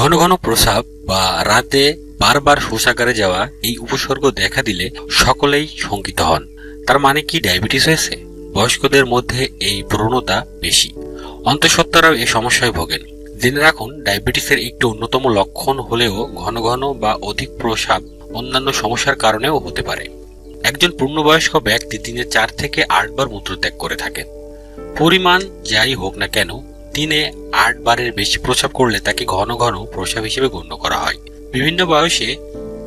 ঘন ঘন প্রসাব বা রাতে বারবার শৌচাগারে যাওয়া এই উপসর্গ দেখা দিলে সকলেই শঙ্কিত হন। তার মানে কি ডায়াবেটিস হয়েছে? বয়স্কদের মধ্যে এই প্রবণতা বেশি। অন্তঃসত্ত্বারাও এই সমস্যায় ভোগেন। জেনে রাখুন, ডায়াবেটিসের একটি অন্যতম লক্ষণ হলেও ঘন ঘন বা অধিক প্রস্রাব অন্যান্য সমস্যার কারণেও হতে পারে। একজন পূর্ণবয়স্ক ব্যক্তি দিনে চার থেকে আটবার মূত্রত্যাগ করে থাকেন। পরিমাণ যাই হোক না কেন দিনে আট বারের বেশি প্রস্রাব করলে তাকে ঘন ঘন প্রস্রাব হিসেবে গণ্য করা হয়। বিভিন্ন বয়সে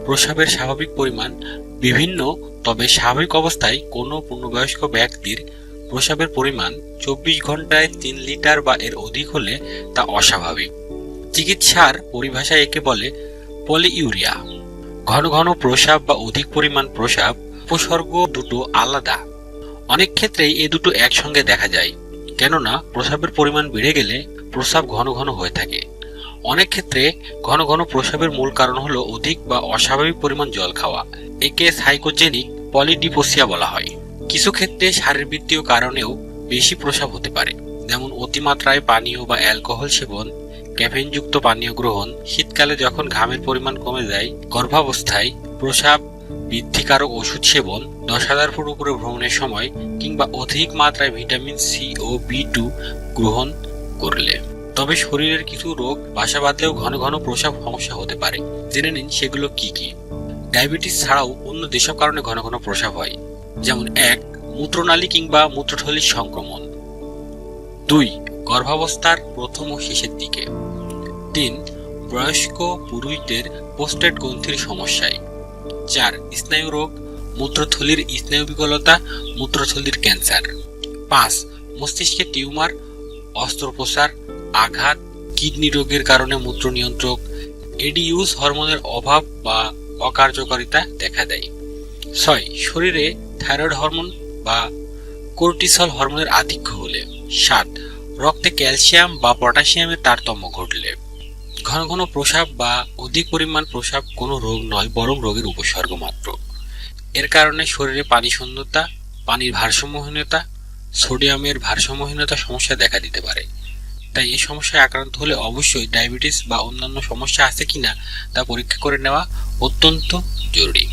প্রস্রাবের স্বাভাবিক পরিমাণ বিভিন্ন, তবে স্বাভাবিক অবস্থায় কোনো পূর্ণবয়স্ক ব্যক্তির প্রস্রাবের পরিমাণ চব্বিশ ঘন্টায় তিন লিটার বা এর অধিক হলে তা অস্বাভাবিক। চিকিৎসার পরিভাষায় একে বলে পলিইউরিয়া ঘন ঘন প্রস্রাব বা অধিক পরিমাণ প্রস্রাব উপসর্গ দুটো আলাদা। অনেক ক্ষেত্রেই এ দুটো একসঙ্গে দেখা যায়। কেননা প্রস্রাবের পরিমাণ বেড়ে গেলে প্রস্রাব ঘন ঘন হয়ে থাকে। অনেক ক্ষেত্রে ঘন ঘন প্রস্রাবের মূল কারণ হলো অধিক বা অস্বাভাবিক পরিমাণ জল খাওয়া। একে সাইকোজেনিক পলিডিপোসিয়া বলা হয়। কিছু ক্ষেত্রে শারীরবৃত্তীয় কারণেও বেশি প্রস্রাব হতে পারে। যেমন অতিমাত্রায় পানীয় বা অ্যালকোহল সেবন, ক্যাফেইনযুক্ত পানীয় গ্রহণ, শীতকালে যখন ঘামের পরিমাণ কমে যায়, গর্ভাবস্থায় প্রস্রাব বৃদ্ধিকারক ওষুধ সেবন দশ হাজার ফুট উপরে ভ্রমণের সময় কিংবা অধিক মাত্রায় ভিটামিন সি ও বি টু গ্রহণ করলে। তবে শরীরের কিছু রোগ বাসা বাঁধলেও ঘন ঘন প্রস্রাব সমস্যা হতে পারে। জেনে নিন সেগুলো কি কি। ডায়াবেটিস ছাড়াও অন্য যেসব কারণে ঘন ঘন প্রসাব হয়, যেমন এক, মূত্রনালী কিংবা মূত্রথলির সংক্রমণ। দুই, গর্ভাবস্থার প্রথম ও শেষের দিকে। তিন, বয়স্ক পুরুষদের পোস্টেট গ্রন্থির সমস্যায়। চার স্নায়ু রোগ, মূত্রথলির স্নায়ু বিকলতা, মূত্রথলির ক্যান্সার। পাঁচ, মস্তিষ্কে টিউমার, অস্ত্রোপচার, আঘাত, কিডনি রোগের কারণে মূত্র নিয়ন্ত্রক এডিউস হরমোনের অভাব বা অকার্যকারিতা দেখা দেয়। ছয়, শরীরে থাইরয়েড হরমোন বা কোর্টিসল হরমোনের আধিক্য হলে। সাত, রক্তে ক্যালসিয়াম বা পটাশিয়ামের তারতম্য ঘটলে। ঘন ঘন প্রসাব বা অধিক পরিমাণ প্রসাব কোনো রোগ নয়, বরং রোগের উপসর্গ মাত্র। এর কারণে শরীরে পানি শূন্যতা পানির ভারসাম্যহীনতা, সোডিয়ামের ভারসাম্যহীনতা সমস্যা দেখা দিতে পারে। তাই এই সমস্যায় আক্রান্ত হলে অবশ্যই ডায়াবেটিস বা অন্যান্য সমস্যা আছে কিনা তা পরীক্ষা করে নেওয়া অত্যন্ত জরুরি।